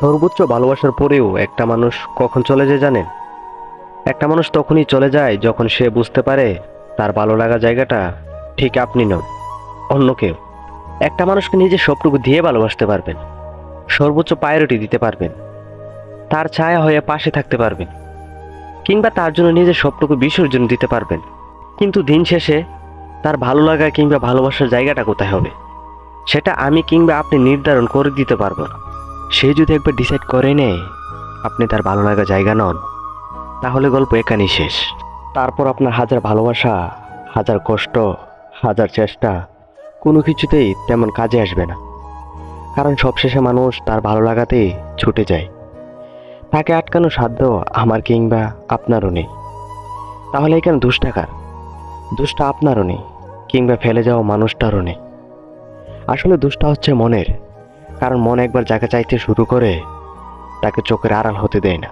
সর্বোচ্চ ভালোবাসার পরেও একটা মানুষ কখন চলে যায় জানেন? একটা মানুষ তখনই চলে যায় যখন সে বুঝতে পারে তার ভালো লাগা জায়গাটা ঠিক আপনি নন, অন্য কেউ। একটা মানুষকে নিজের সবটুকু দিয়ে ভালোবাসতে পারবেন, সর্বোচ্চ প্রায়োরিটি দিতে পারবেন, তার ছায়া হয়ে পাশে থাকতে পারবেন, কিংবা তার জন্য নিজের সবটুকু বিসর্জন দিতে পারবেন। কিন্তু দিন শেষে তার ভালো লাগা কিংবা ভালোবাসার জায়গাটা কোথায় হবে? সেটা আমি কিংবা আপনি নির্ধারণ করে দিতে পারব না। সে যদি একবার ডিসাইড করে নেয়, আপনি তার ভালো লাগা জায়গা নন, তাহলে গল্প এখানেই শেষ। তারপর আপনার হাজার ভালোবাসা, হাজার কষ্ট, হাজার চেষ্টা, কোনো কিছুতেই তেমন কাজে আসবে না। কারণ সবশেষে মানুষ তার ভালো লাগাতেই ছুটে যায়। তাকে আটকানো সাধ্য আমার কিংবা আপনারও নেই। তাহলে এখানে দুষ্টাকার দুষ্টা আপনারও নেই, কিংবা ফেলে যাওয়া মানুষটারও নেই। আসলে দুষ্টা হচ্ছে মনের কারণ মন একবার যাকে চাইতে শুরু করে তাকে চোখের আড়াল হতে দেয় না।